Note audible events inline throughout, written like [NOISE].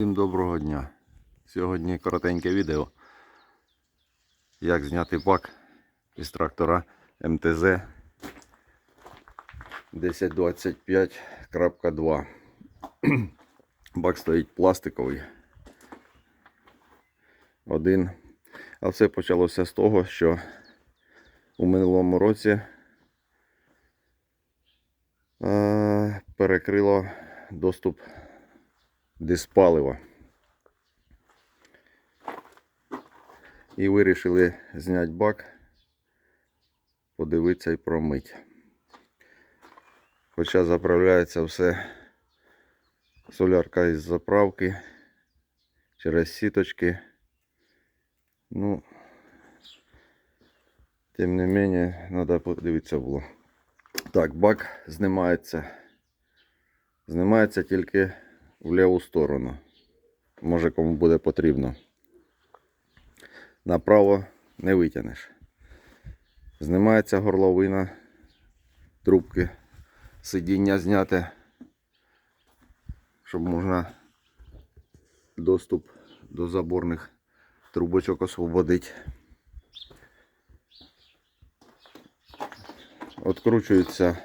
Всім доброго дня. Сьогодні коротеньке відео. Як зняти бак із трактора МТЗ 1025.2. [CLEARS THROAT] Бак стоїть пластиковий. Один. А все почалося з того, що у минулому році перекрило доступ диспалива. І вирішили зняти бак, подивитися і промити. Хоча заправляється все солярка із заправки через сіточки. Ну, тим не менше, треба подивитися було. Так, бак знімається. Знімається тільки в ліву сторону. Може кому буде потрібно. Направо не витягнеш. Знімається горловина, трубки, сидіння зняти, щоб можна доступ до заборних трубочок освободити. Откручуються,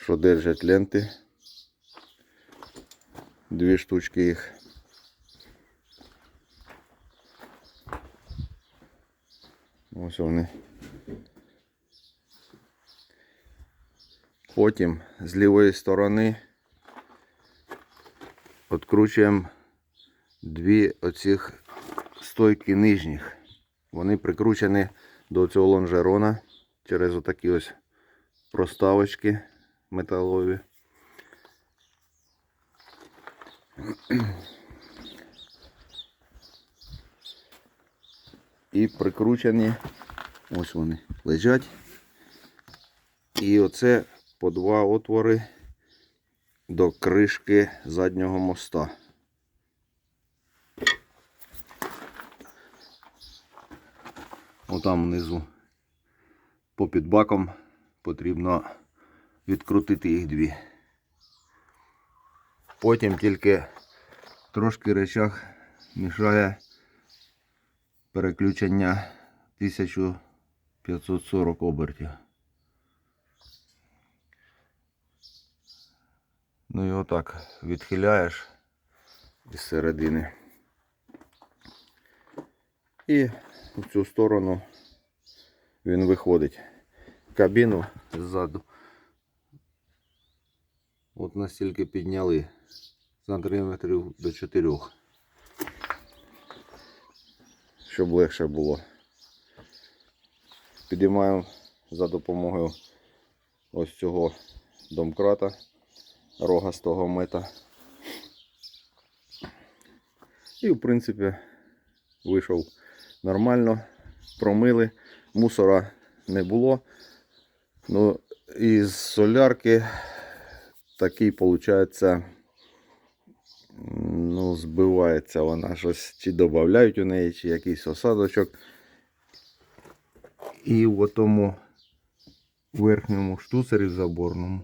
що держать ленти дві штучки їх. Ось вони. Потім з лівої сторони відкручуємо дві оцих стойки нижніх. Вони прикручені до цього лонжерона через отакі ось проставочки металові. І прикручені, ось вони лежать. І оце по два отвори до кришки заднього моста. Отам внизу попід баком потрібно відкрутити їх дві. Потім тільки трошки речах мішає переключення 1540 обертів. Ну і отак відхиляєш із середини. І в цю сторону він виходить. Кабіну ззаду. От настільки підняли сантиметрів до 4. Щоб легше було. Підіймаємо за допомогою ось цього домкрата рогастого мета. І в принципі вийшов нормально, промили, мусора не було. Ну, із солярки такий, виходить, ну, збивається вона щось, чи додають у неї, чи якийсь осадочок. І в тому верхньому штуцері заборному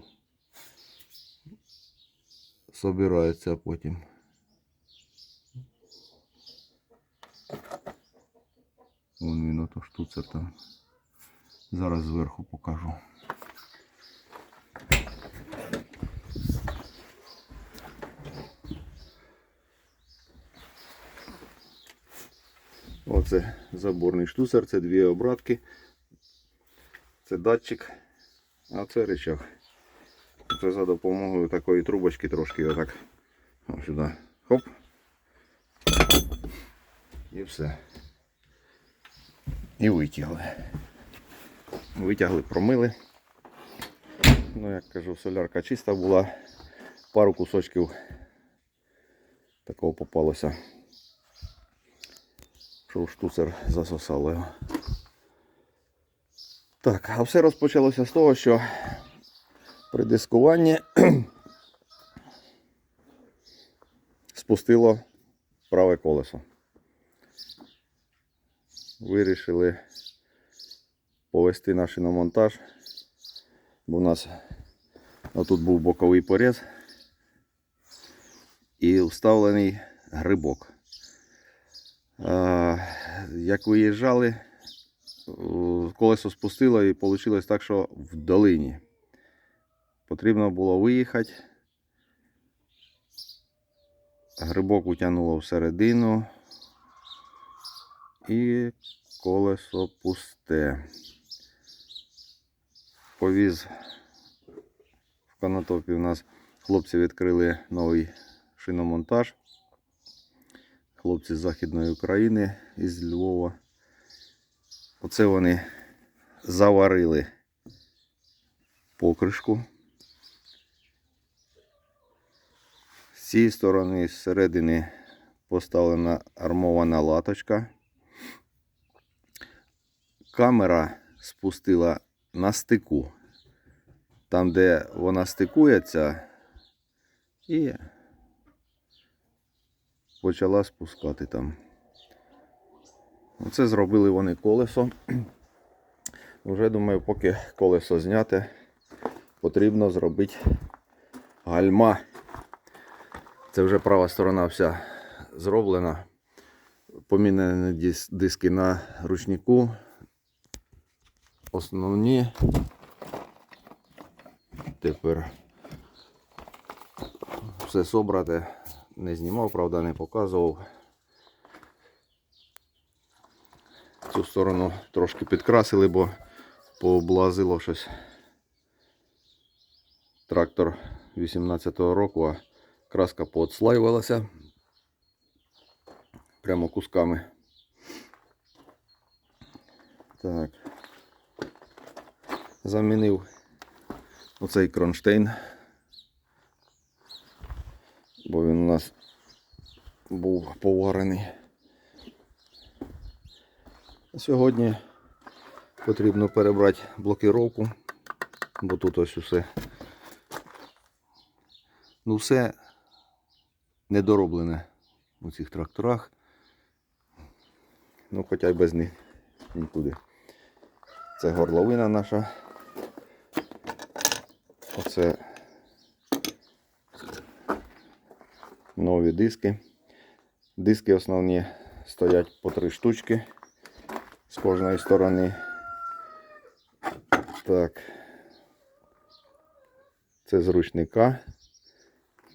собирається потім. Вон він ото штуцер там. Зараз зверху покажу. Оце заборний штуцер, це дві обратки. Це датчик, а це речах. Це за допомогою такої трубочки трошки отак ось сюди. Хоп. І все. І витягли. Витягли, промили. Ну, як кажу, солярка чиста була. Пару кусочків такого попалося. Що штуцер засосало його. Так, а все розпочалося з того, що при дискуванні [CLEARS THROAT] спустило праве колесо. Вирішили повести на шиномонтаж, бо у нас отут був боковий поріз і вставлений грибок. Е, Як виїжджали, колесо спустило і вийшло так, що в долині. Потрібно було виїхати. Грибок утягнуло всередину. І колесо пусте. Повіз в канатопі у нас хлопці відкрили новий шиномонтаж. Хлопці з Західної України із Львова. Оце вони заварили покришку. З цієї сторони, зсередини поставлена армована латочка. Камера спустила на стику. Там, де вона стикується, і почала спускати там. Оце зробили вони колесо. [CLEARS THROAT] Вже думаю, поки колесо зняте, потрібно зробити гальма. Це вже права сторона вся зроблена. Помінені диски на ручнику. Основні. Тепер все собрати. Не знімав, правда, не показував. Цю сторону трошки підкрасили, бо пооблазило щось. Трактор 18-го року, а краска поотслаювалася прямо кусками. Так. Замінив оцей кронштейн. Бо він у нас був поварений. Сьогодні потрібно перебрати блокировку, бо тут ось усе. Ну, все недороблене у цих тракторах. Ну, хоча й без них нікуди. Це горловина наша. Оце нові диски. Диски основні стоять по три штучки з кожної сторони. Так. Це з ручника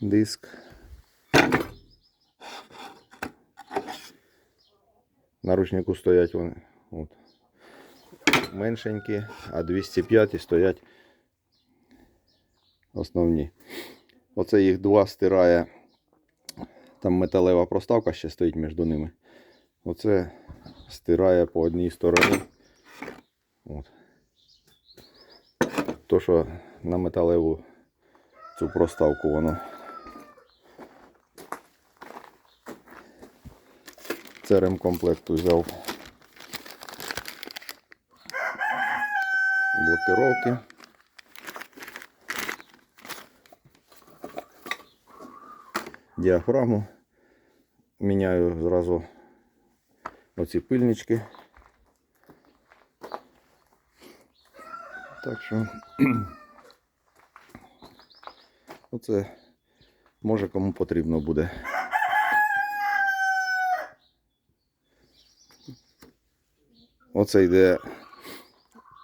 диск. На ручнику стоять вони. От. Меншенькі, а 205 стоять основні. Оце їх два стирає. Там металева проставка ще стоїть між ними. Оце стирає по одній стороні. От. То, що на металеву цю проставку воно. Це ремкомплект взяв блокировки. Діафрагму. Міняю зразу оці пильнички. Так що [CLEARS THROAT] оце може кому потрібно буде. Оце йде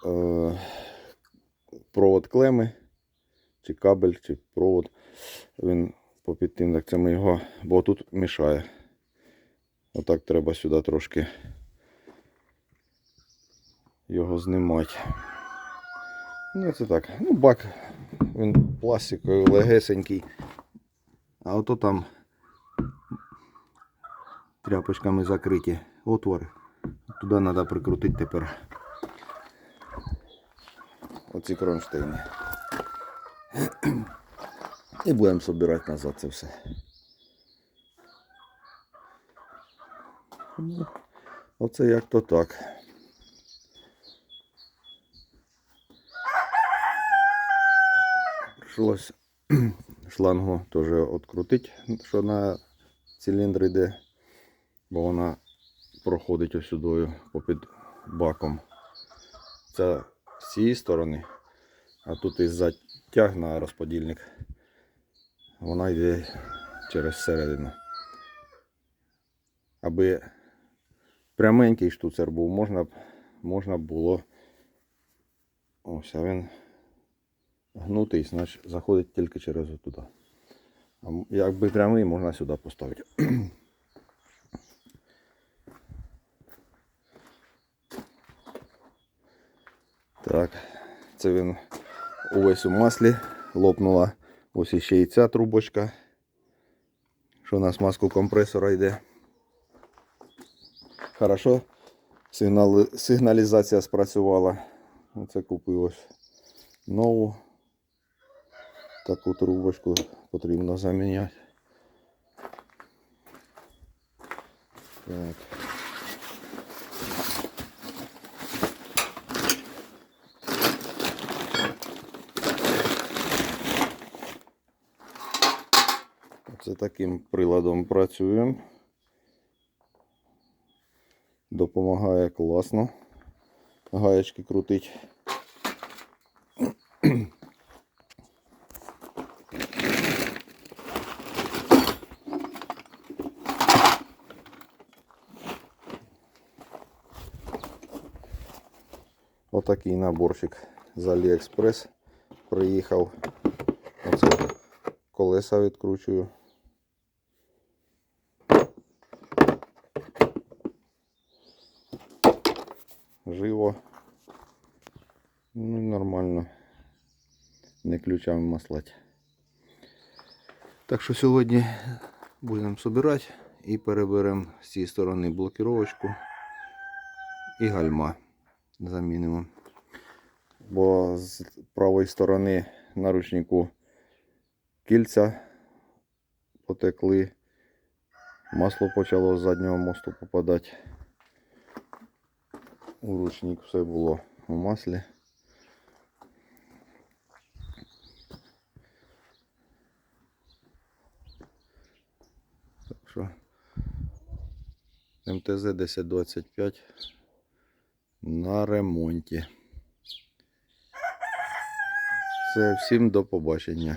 е, провод клеми, чи кабель, чи провод. Він це ми його, бо тут мішає. Отак треба сюди трошки його знімати. Ну, це так. Ну, бак, він пластиковий, легесенький. А ото там тряпочками закриті отвори. Туди треба прикрутити тепер оці кронштейни. І будемо збирати назад це все. Ну, Оце як то так. Прийшлось [CLEARS THROAT] шлангу теж відкрутити, що на циліндр йде, бо вона проходить сюди попід баком. Це з цієї сторони, а тут і затяг на розподільник. Вона йде через середину. Аби пряменький штуцер був, можна, можна було. Ось, а він гнутий, значить заходить тільки через отуда. А якби прямий, можна сюди поставити. Так, це він увесь у маслі. Лопнула ось іще і ця трубочка, що на смазку компресора йде. Хорошо. Сигнали, сигналізація спрацювала. Оце купив ось нову. Таку трубочку потрібно заміняти. Так. Це таким приладом працюємо. Допомагає класно. Гаєчки крутить. Отакий наборчик з Аліекспрес приїхав. Оце колеса відкручую. Живо. Ну і нормально. Не ключами маслать. Так що сьогодні будемо збирати і переберемо з цієї сторони блокировочку і гальма замінимо. Бо з правої сторони на ручнику кільця потекли, масло почало з заднього мосту попадати. У ручник все було у маслі. Так що МТЗ 1025 на ремонті. Все, всім до побачення.